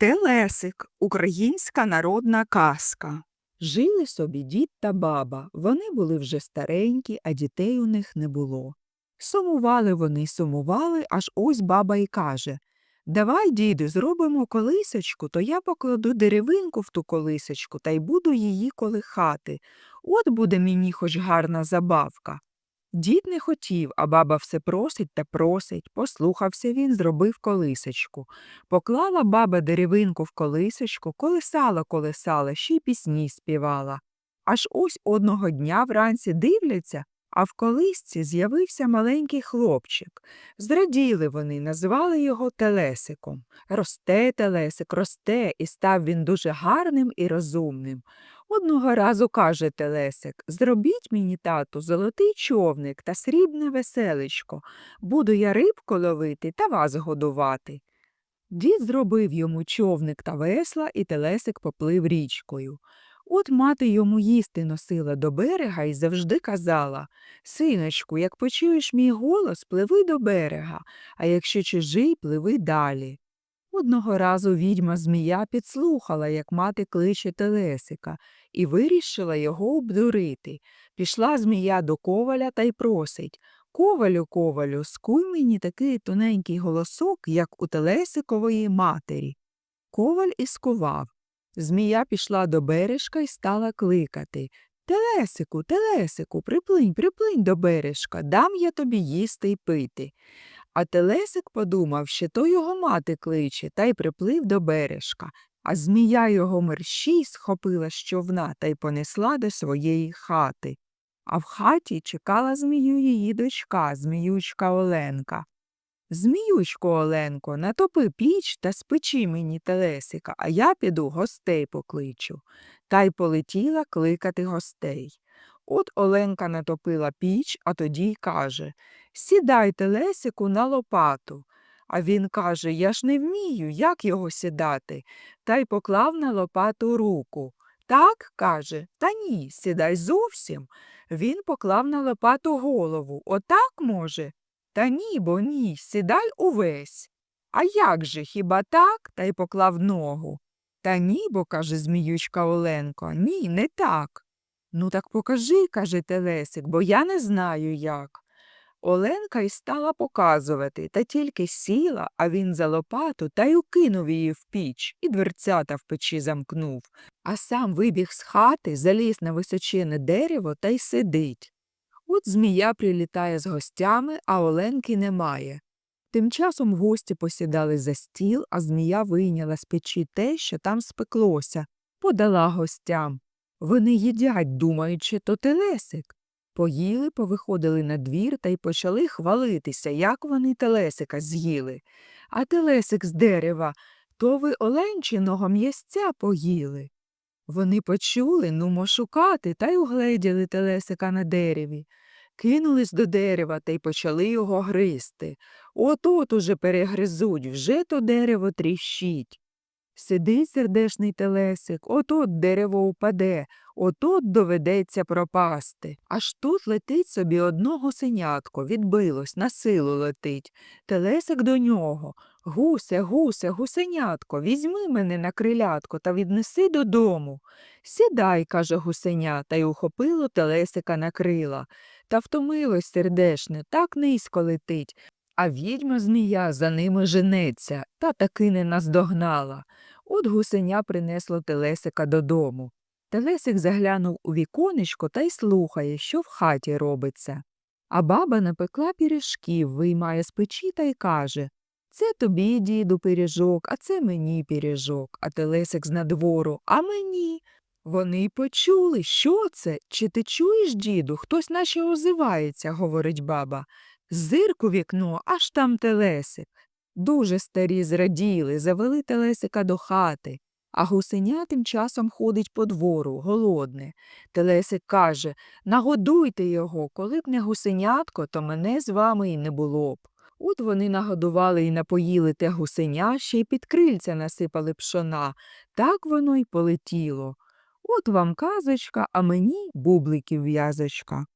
Телесик українська народна казка. Жили собі дід та баба. Вони були вже старенькі, а дітей у них не було. Сумували вони, сумували, аж ось баба й каже Давай, діду, зробимо колисочку, то я покладу деревинку в ту колисочку та й буду її колихати. От буде мені хоч гарна забавка. Дід не хотів, а баба все просить та просить. Послухався він, зробив колисочку. Поклала баба деревинку в колисочку, колисала, колисала, ще й пісні співала. Аж ось одного дня вранці дивляться, а в колисці з'явився маленький хлопчик. Зраділи вони, назвали його Телесиком. Росте Телесик, росте, і став він дуже гарним і розумним. Одного разу каже Телесик Зробіть мені, тату, золотий човник та срібне веселечко. Буду я рибку ловити та вас годувати. Дід зробив йому човник та весла, і Телесик поплив річкою. От мати йому їсти носила до берега і завжди казала Синочку, як почуєш мій голос, пливи до берега, а якщо чужий, пливи далі. Одного разу відьма змія підслухала, як мати кличе Телесика, і вирішила його обдурити. Пішла змія до коваля та й просить Ковалю, ковалю, скуй мені такий тоненький голосок, як у Телесикової матері. Коваль і скував. Змія пішла до бережка і стала кликати Телесику, Телесику, приплинь, приплинь до бережка, дам я тобі їсти й пити. А Телесик подумав, що то його мати кличе, та й приплив до бережка, а змія його мерщій схопила з човна та й понесла до своєї хати. А в хаті чекала змію її дочка, зміючка Оленка. Зміючко Оленко, натопи піч та спечи мені телесика, а я піду гостей покличу. Та й полетіла кликати гостей. От Оленка натопила піч, а тоді й каже Сідай телесику на лопату. А він каже Я ж не вмію, як його сідати, та й поклав на лопату руку. Так, каже, та ні, сідай зовсім. Він поклав на лопату голову. Отак може? Та ні, бо ні, сідай увесь. А як же, хіба так? та й поклав ногу. Та ні, бо, каже Зміючка Оленко, ні, не так. Ну так покажи, каже Телесик, бо я не знаю як. Оленка й стала показувати, та тільки сіла, а він за лопату та й укинув її в піч і дверцята в печі замкнув, а сам вибіг з хати, заліз на височене дерево та й сидить. От змія прилітає з гостями, а Оленки немає. Тим часом гості посідали за стіл, а змія вийняла з печі те, що там спеклося, подала гостям. Вони їдять, думаючи, то телесик. Поїли, повиходили на двір та й почали хвалитися, як вони телесика з'їли. А телесик з дерева, то ви оленчиного м'ясця поїли. Вони почули, нумо шукати, та й угледіли телесика на дереві. Кинулись до дерева та й почали його гризти. От-от уже перегризуть, вже то дерево тріщить. Сидить сердешний телесик, от-от дерево упаде, от-от доведеться пропасти. Аж тут летить собі одно гусенятко, відбилось, на силу летить. Телесик до нього. Гусе, гусе, гусенятко, візьми мене на крилятко та віднеси додому. Сідай, каже гусеня, та й ухопило телесика на крила. Та втомилось сердешне, так низько летить. А відьма змія за ними женеться, та таки не наздогнала. От гусеня принесло телесика додому. Телесик заглянув у віконечко та й слухає, що в хаті робиться. А баба напекла піріжків, виймає з печі та й каже Це тобі, діду, пиріжок, а це мені пиріжок, а телесик з надвору, а мені. Вони почули, що це? Чи ти чуєш, діду, хтось наче озивається, говорить баба. Зирк у вікно, аж там телесик. Дуже старі зраділи, завели телесика до хати, а гусеня тим часом ходить по двору, голодне. Телесик каже Нагодуйте його, коли б не гусенятко, то мене з вами й не було б. От вони нагодували і напоїли те гусеня, ще й під крильця насипали пшона. Так воно й полетіло. От вам казочка, а мені бубликів в'язочка.